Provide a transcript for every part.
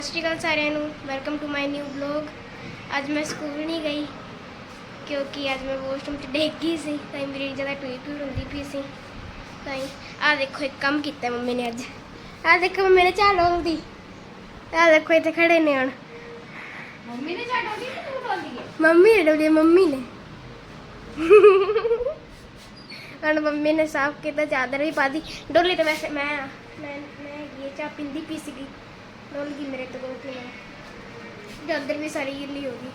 ਸਤਿ ਸ਼੍ਰੀ ਅਕਾਲ ਸਾਰਿਆਂ ਨੂੰ welcome to my new blog ਅੱਜ ਮੈਂ ਸਕੂਲ ਨਹੀਂ ਗਈ ਕਿਉਂਕਿ ਅੱਜ ਮੈਂ ਵਾਸ਼ਰੂਮ 'ਚ ਡਿੱਗ ਗਈ ਸੀ ਤਾਂ ਮੇਰੀ ਜ਼ਿਆਦਾ ਟੂਈ ਟੂਈ ਹੁੰਦੀ ਪਈ ਸੀ। ਤਾਂ ਆ ਦੇਖੋ ਇੱਕ ਕੰਮ ਕੀਤਾ ਮੰਮੀ ਨੇ ਅੱਜ। ਆ ਦੇਖੋ ਮੰਮੀ ਨੇ ਚਾਹ ਲਾਉਂਦੀ। ਆ ਦੇਖੋ ਇੱਥੇ ਖੜੇ ਨੇ ਹੁਣ। ਮੰਮੀ ਨੇ ਛੱਡੋਗੀ ਕਿ ਤੂੰ ਬੋਲਦੀ ਹੈ? ਮੰਮੀ ਨੇ ਡੋਲੀ ਮੰਮੀ ਨੇ। ਹੁਣ ਮੰਮੀ ਨੇ ਸਾਫ਼ ਕੀਤਾ ਚਾਦਰ ਵੀ ਪਾ ਦੀ ਡੋਲੀ ਤਾਂ ਵੈਸੇ ਮੈਂ। ਮੈਂ ਮੈਂ ਇਹ ਚਾਹ ਪਿੰਦੀ ਪੀ ਸੀਗੀ। ਰੋਲ ਗਈ ਮੇਰੇ ਤੋਂ ਗਲਤੀ ਨਾਲ। ਚਾਦਰ ਵੀ ਸਾਰੀ ਗਿੱਲੀ ਹੋ ਗਈ।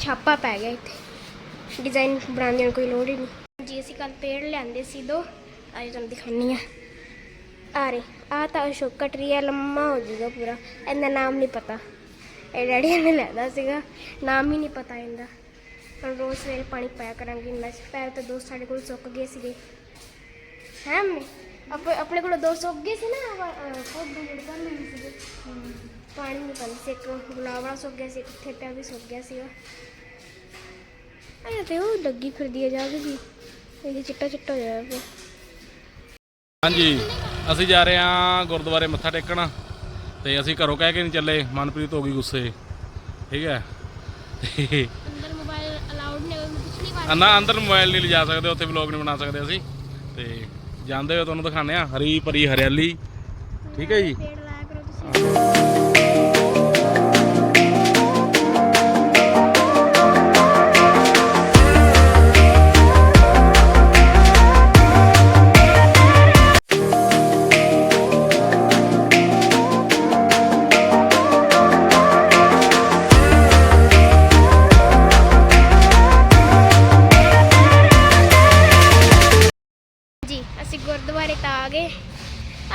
ਛਾਪਾ ਪੈ ਗਿਆ ਇੱਥੇ। ਡਿਜ਼ਾਈਨ ਬਣਾਉਣ ਦੀ ਕੋਈ ਲੋੜ ਹੀ ਨਹੀਂ। ਜੀ, ਅਸੀਂ ਕੱਲ ਪੇੜ ਲਿਆਂਦੇ ਸੀ ਦੋ। ਅੱਜ ਤੁਹਾਨੂੰ ਦਿਖਾਉਣੀ ਆ ਆ ਰੇ ਆ ਤਾਂ ਅਸ਼ੋਕ ਕਟਰੀ ਆ ਲੰਮਾ ਹੋ ਜਾਊਗਾ ਪੂਰਾ। ਇਹਦਾ ਨਾਮ ਨਹੀਂ ਪਤਾ। ਇਹ ਡੈਡੀ ਨੇ ਲੈਦਾ ਸੀਗਾ। ਨਾਮ ਹੀ ਨਹੀਂ ਪਤਾ ਇਹਦਾ। ਹੁਣ ਰੋਜ਼ ਸਵੇਰੇ ਪਾਣੀ ਪਾਇਆ ਕਰਾਂਗੀ। ਮੈਂ ਪੈਰ ਤਾਂ ਦੋਸਤ ਸਾਡੇ ਕੋਲ ਸੁੱਕ ਗਏ ਸੀਗੇ। ਹੈ ਮੈਂ ਆਪਣੇ ਆਪਣੇ ਕੋਲ ਦੋ ਸੁੱਕ ਗਏ ਸੀ ਨਾ ਜਿਹੜੇ ਸੀਗੇ। ਪਾਣੀ ਨਹੀਂ ਪਾਉਂਦੀ ਸੀ ਇੱਕ ਗੁਲਾਬ ਵਾਲਾ ਸੁੱਕ ਗਿਆ ਸੀ ਇੱਕ ਠੇਟਾ ਵੀ ਸੁੱਕ ਗਿਆ ਸੀਗਾ। ਆਇਆ ਤੇ ਉਹ ਲੱਗੀ ਫਿਰਦੀ ਆ ਜਾਵੇਗੀ ਇਹ ਚਿੱਟਾ ਚਿੱਟਾ ਹੋ ਜਾਇਆ ਪਿਆ। ਹਾਂਜੀ ਅਸੀਂ ਜਾ ਰਹੇ ਹਾਂ ਗੁਰਦੁਆਰੇ ਮੱਥਾ ਟੇਕਣ। ਤੇ ਅਸੀਂ ਘਰੋਂ ਕਹਿ ਕੇ ਨਹੀਂ ਚੱਲੇ ਮਨਪ੍ਰੀਤ ਹੋ ਗਈ ਗੁੱਸੇ। ਠੀਕ ਹੈ? ਤੇ ਅੰਦਰ ਮੋਬਾਈਲ ਅਲਾਉਡ ਨਹੀਂ ਹੈ ਪਿਛਲੀ ਵਾਰ ਨਾ ਅੰਦਰ ਮੋਬਾਈਲ ਨਹੀਂ ਲਿਜਾ ਸਕਦੇ ਉੱਥੇ ਵਲੌਗ ਨਹੀਂ ਬਣਾ ਸਕਦੇ ਅਸੀਂ। ਤੇ ਜਾਂਦੇ ਹੋ ਤੁਹਾਨੂੰ ਦਿਖਾਣੇ ਆ ਹਰੀ ਭਰੀ ਹਰਿਆਲੀ। ਠੀਕ ਹੈ ਜੀ? ਅਸੀਂ ਗੁਰਦੁਆਰੇ ਤਾਂ ਆ ਗਏ।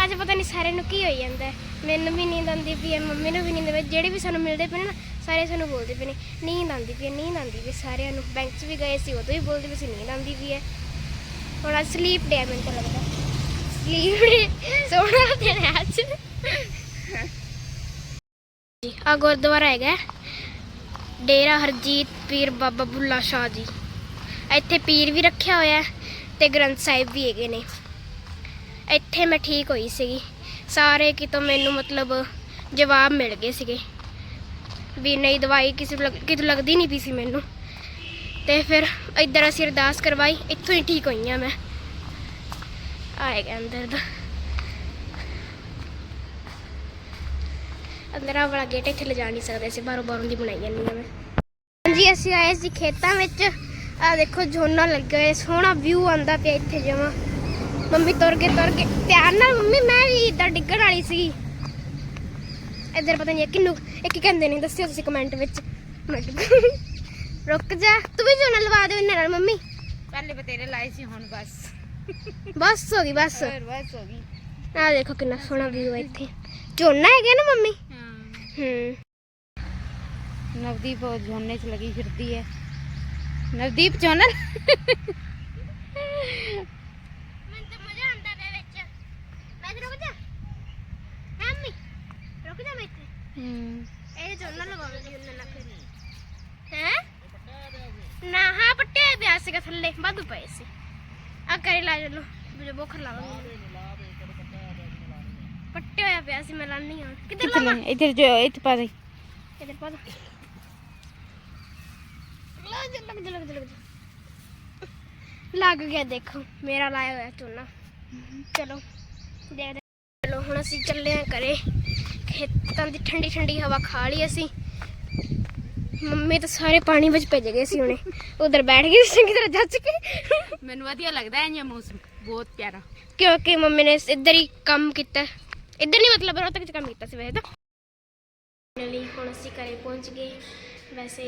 ਅੱਜ ਪਤਾ ਨਹੀਂ ਸਾਰਿਆਂ ਨੂੰ ਕੀ ਹੋਈ ਜਾਂਦਾ ਮੈਨੂੰ ਵੀ ਨੀਂਦ ਆਉਂਦੀ ਪਈ ਹੈ, ਮੰਮੀ ਨੂੰ ਵੀ ਨੀਂਦ ਆਉਂਦੀ ਜਿਹੜੇ ਵੀ ਸਾਨੂੰ ਮਿਲਦੇ ਪਏ ਨੇ ਨਾ, ਸਾਰੇ ਸਾਨੂੰ ਬੋਲਦੇ ਪਏ ਨੇ, ਨੀਂਦ ਆਉਂਦੀ ਪਈ ਹੈ, ਨੀਂਦ ਆਉਂਦੀ ਪਈ ਸਾਰਿਆਂ ਨੂੰ ਬੈਂਕ 'ਚ ਵੀ ਗਏ ਸੀ, ਉਦੋਂ ਵੀ ਬੋਲਦੇ ਪਏ ਸੀ, ਨੀਂਦ ਆਉਂਦੀ ਪਈ ਹੈ। ਹੁਣ ਸਲੀਪ ਡੇ ਮੈਨੂੰ ਤਾਂ ਲੱਗਦਾ। ਸਲੀਪ ਡੇ ਸੋਣਾ ਦਿਨ ਹੈ ਅੱਜ। ਜੀ ਆ ਗੁਰਦੁਆਰਾ ਹੈਗਾ ਡੇਰਾ ਹਰਜੀਤ ਪੀਰ ਬਾਬਾ ਬੁੱਲਾ ਸ਼ਾਹ ਜੀ। ਇੱਥੇ ਪੀਰ ਵੀ ਰੱਖਿਆ ਹੋਇਆ ਹੈ ਤੇ ਗ੍ਰੰਥ ਸਾਹਿਬ ਵੀ ਹੈਗੇ ਨੇ। ਇੱਥੇ ਮੈਂ ਠੀਕ ਹੋਈ ਸੀਗੀ। ਸਾਰੇ ਕਿਤੋਂ ਮੈਨੂੰ ਮਤਲਬ ਜਵਾਬ ਮਿਲ ਗਏ ਸੀਗੇ। ਵੀ ਨਹੀਂ, ਦਵਾਈ ਕਿਸੇ ਨੂੰ ਲੱਗ- ਕਿਤੋਂ ਲੱਗਦੀ ਨਹੀਂ ਪਈ ਸੀ ਮੈਨੂੰ। ਤੇ ਫਿਰ ਇੱਧਰ ਅਸੀਂ ਅਰਦਾਸ ਕਰਵਾਈ, ਇੱਥੋਂ ਹੀ ਠੀਕ ਹੋਈ ਆ ਮੈਂ। ਆਏਗਾ ਅੰਦਰ ਦਾ। ਅੰਦਰ ਆ ਵਾਲਾ ਗੇਟ ਇੱਥੇ ਲਿਜਾ ਨਹੀਂ ਸਕਦੇ ਸੀ ਬਾਹਰੋਂ ਬਾਹਰੋਂ ਦੀ ਬਣਾਈ ਜਾਂਦੀ ਆ ਮੈਂ। ਹਾਂਜੀ, ਅਸੀਂ ਆਏ ਸੀ ਖੇਤਾਂ ਵਿੱਚ। ਆ ਦੇਖੋ, ਝੋਨਾ ਲੱਗਾ ਹੋਇਆ, ਸੋਹਣਾ ਵਿਊ ਆਂਦਾ ਪਿਆ ਇੱਥੇ ਜਮਾ। ਮੰਮੀ ਤੁਰ ਕੇ ਤੁਰ ਕੇ ਧਿਆਨ ਨਾਲ ਮੰਮੀ ਮੈਂ ਵੀ ਇਦਾਂ ਡਿੱਗਣ ਵਾਲੀ ਸੀ ਇੱਧਰ ਪਤਾ ਨਹੀਂ ਕਿੰਨੂ ਇਹ ਕੀ ਕਹਿੰਦੇ ਨੇ ਦੱਸਿਓ ਤੁਸੀਂ ਕਮੈਂਟ ਵਿੱਚ। ਰੁਕ ਜਾ ਤੂੰ ਵੀ ਝੋਨਾ ਲਵਾ ਦੇ ਇਹਨਾਂ ਨਾਲ ਮੰਮੀ। ਪਹਿਲੇ ਬਤੇਰੇ ਲਾਏ ਸੀ ਹੁਣ ਬਸ। ਬਸ ਹੋ ਗਈ ਬਸ। ਹੋਰ ਬਸ ਹੋ ਗਈ। ਆ ਦੇਖੋ ਕਿੰਨਾ ਸੋਹਣਾ ਵਿਊ ਹੈ ਇੱਥੇ। ਝੋਨਾ ਹੈਗਾ ਨਾ ਮੰਮੀ? ਹਾਂ। ਨਵਦੀਪ ਉਹ ਝੋਨੇ 'ਚ ਲੱਗੀ ਫਿਰਦੀ ਹੈ ਨਵਦੀਪ ਝੋਨਾ ਮੈਨੂੰ ਤਾਂ ਮਜ਼ਾ ਆਉਂਦਾ ਪਿਆ ਵਿੱਚ ਮੈਂ ਤੇ ਰੁਕ ਜਾ ਹੈਂ ਮੰਮੀ ਰੁਕ ਜਾ ਮੈਂ ਇੱਥੇ ਹੂੰ ਇਹ ਝੋਨਾ ਲਗਾਉਂਦੀ ਉਹਨਾਂ ਨਾਲ ਫਿਰ ਹੈ ਨਾ ਹਾਂ ਪੱਟੇ ਹੋਏ ਪਿਆ ਸੀਗਾ ਥੱਲੇ ਵਾਧੂ ਪਏ ਸੀ ਆ ਕਰੇ ਲਾ ਚਲੋ ਜੋ ਬੋਖਰ ਲਾਵਾਂਗੇ ਪੱਟੇ ਹੋਇਆ ਪਿਆ ਸੀ ਮੈਂ ਲਾਣੀ ਹਾਂ ਕਿੱਧਰ ਕਿੱਥੇ ਲਾਵਾਂ ਲੈ ਇੱਧਰ ਜੋ ਇੱਥੇ ਪਾ ਦੇ ਕਿੱਧਰ ਪਾ ਦੋ ਲੱਗ ਜਾ ਲੱਗ ਜਾ ਲੱਗ ਖੇਤਾਂ ਦੀ ਠੰਡੀ ਠੰਡੀ ਹਵਾ ਖਾ ਲਈ ਅਸੀਂ। ਮੰਮੀ ਤਾਂ ਸਾਰੇ ਪਾਣੀ ਵਿੱਚ ਭਿੱਜ ਗਏ ਸੀ ਹੁਣੇ। ਉਧਰ ਬੈਠ ਗਈ ਸੀ ਚੰਗੀ ਤਰ੍ਹਾਂ ਜੱਜ ਕੇ। ਮੈਨੂੰ ਵਧੀਆ ਲੱਗਦਾ ਹੈ ਇਹ ਮੌਸਮ ਬਹੁਤ ਪਿਆਰਾ। ਕਿਉਂਕਿ ਮੰਮੀ ਨੇ ਇੱਧਰ ਹੀ ਕੰਮ ਕੀਤਾ। ਇੱਧਰ ਨਹੀਂ ਮਤਲਬ ਰੋਹਤਕ ਚ ਕੰਮ ਕੀਤਾ ਸੀ ਵੈਸੇ ਤਾਂ। ਫਾਈਨਲੀ ਹੁਣ ਅਸੀਂ ਘਰੇ ਪਹੁੰਚ ਗਏ। ਵੈਸੇ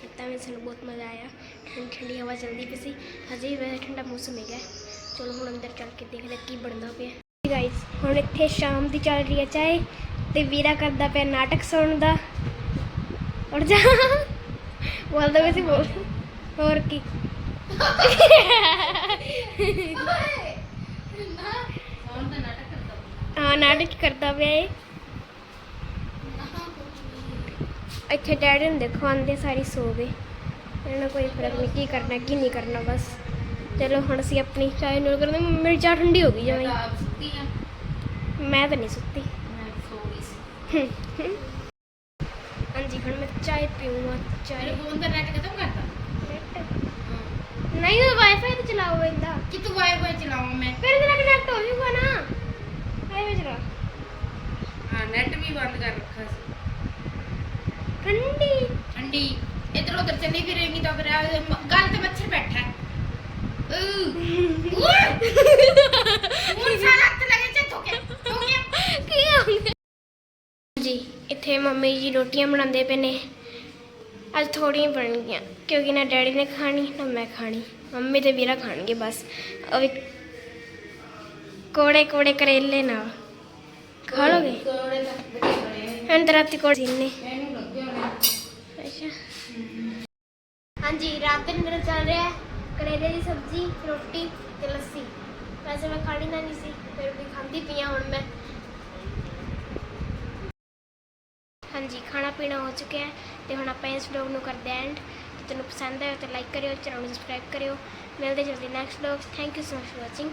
ਖੇਤਾਂ ਵਿੱਚ ਸਾਨੂੰ ਬਹੁਤ ਮਜ਼ਾ ਆਇਆ। ਠੰਡੀ ਠੰਡੀ ਹਵਾ ਚੱਲਦੀ ਪਈ ਸੀ। ਹਜੇ ਵੀ ਵੈਸੇ ਠੰਡਾ ਮੌਸਮ ਹੈਗਾ। ਚਲੋ ਹੁਣ ਅੰਦਰ ਚੱਲ ਕੇ ਦੇਖਦੇ ਹਾਂ ਕੀ ਬਣਦਾ ਪਿਆ। ਗਾਇਸ ਹੁਣ ਇੱਥੇ ਸ਼ਾਮ ਦੀ ਚੱਲ ਰਹੀ ਹੈ ਚਾਹ। ਤੇ ਵੀਰਾ ਕਰਦਾ ਪਿਆ ਨਾਟਕ ਸੁਣਨ ਦਾ। ਉੱਠ ਜਾ। ਬੋਲਦਾ ਵੀ ਸੀ, ਬੋਲ। ਹੋਰ ਕੀ। ਹਾਂ, ਨਾਟਕ ਕਰਦਾ ਪਿਆ ਏ ਇੱਥੇ ਡੈਡੀ ਨੂੰ ਦੇਖੋ ਆਂਦੇ ਸਾਰੀ ਸੋ ਗਏ ਇਹਨਾਂ ਨੂੰ ਕੋਈ ਫ਼ਰਕ ਨਹੀਂ, ਕੀ ਕਰਨਾ, ਕੀ ਨਹੀਂ ਕਰਨਾ, ਬਸ। ਚਲੋ, ਹੁਣ ਅਸੀਂ ਆਪਣੀ ਚਾਹ ਨੂੰ ਕਰਦੇ ਮੇਰੀ ਚਾਹ ਠੰਡੀ ਹੋ ਗਈ ਜਮਾਈ ਮੈਂ ਤਾਂ ਨਹੀਂ ਸੁੱਤੀ। ਹਾਂਜੀ ਹੁਣ ਮੈਂ ਚਾय ਪੀਊਂਗਾ ਚਾय ਫੋਨ ਦਾ ਨੈਟ ਖਤਮ ਕਰਤਾ। ਨਹੀਂ ਉਹ ਵਾਈਫਾਈ ਤੇ ਚਲਾਓ ਇਹਦਾ ਕਿ ਤੂੰ ਵਾਈਫਾਈ ਚਲਾਵਾਂ ਮੈਂ? ਫਿਰ ਨਾਲ ਕਨੈਕਟ ਹੋ ਜਾਊਗਾ ਨਾ। ਵਾਈਫਾਈ ਚਲਾ ਹਾਂ ਨੈਟ ਵੀ ਬੰਦ ਕਰ ਰੱਖਾ ਸੀ। ਠੰਡੀ। ਠੰਡੀ। ਇਧਰ ਉਧਰ ਚੱਲੀ ਫਿਰੇਂਗੀ ਤਾਂ ਫਿਰ ਮ- ਗੱਲ ਤੇ ਮੱਛਰ ਬੈਠਾ। ਹੈ ਊ ਸਾਰਾ ਹੱਥ ਲਗੇ ਚ ਹੋ ਗਿਆ ਹੋ ਗਿਆ ਕੀ ਹੋ ਗਿਆ ਜੀ ਇੱਥੇ ਮੰਮੀ ਜੀ ਰੋਟੀਆਂ ਬਣਾਉਂਦੇ ਪਏ ਨੇ। ਅੱਜ ਥੋੜੀਆਂ ਬਣਨਗੀਆਂ, ਕਿਉਂਕਿ ਨਾ ਡੈਡੀ ਨੇ ਖਾਣੀ, ਨਾ ਮੈਂ ਖਾਣੀ। ਮੰਮੀ ਤੇ ਵੀਰਾ ਖਾਣਗੇ ਬਸ। ਉਹ ਵੀ ਕੋੜੇ ਕੋੜੇ ਕਰੇਲੇ ਨਾਲ। ਖਾ ਲੋਗੇ ਕੋੜੇ ਰਾਤੀ ਕੋੜੇ ਸੀਨੇ। ਅੱਛਾ। ਹਾਂਜੀ, ਰਾਤ ਦੇ ਡਿਨਰ ਚੱਲ ਰਿਹਾ। ਕਰੇਲੇ ਦੀ ਸਬਜ਼ੀ, ਰੋਟੀ ਤੇ ਲੱਸੀ। ਵੈਸੇ ਮੈਂ ਖਾਣੀ ਤਾਂ ਨਹੀਂ ਸੀ, ਫਿਰ ਵੀ ਖਾਂਦੀ ਪਈਆਂ ਹੁਣ ਮੈਂ। ਹਾਂਜੀ, ਖਾਣਾ ਪੀਣਾ ਹੋ ਚੁੱਕਿਆ ਹੈ ਤੇ ਹੁਣ ਆਪਾਂ ਇਸ ਵਲੌਗ ਨੂੰ ਕਰਦੇ ਹਾਂ ਐਂਡ ਜੇ ਤੁਹਾਨੂੰ ਪਸੰਦ ਆਇਆ ਤਾਂ ਲਾਈਕ ਕਰਿਓ, ਚੈਨਲ ਨੂੰ ਸਬਸਕ੍ਰਾਈਬ ਕਰਿਓ। ਮਿਲਦੇ ਜਲਦੀ next vlog thank you so much for watching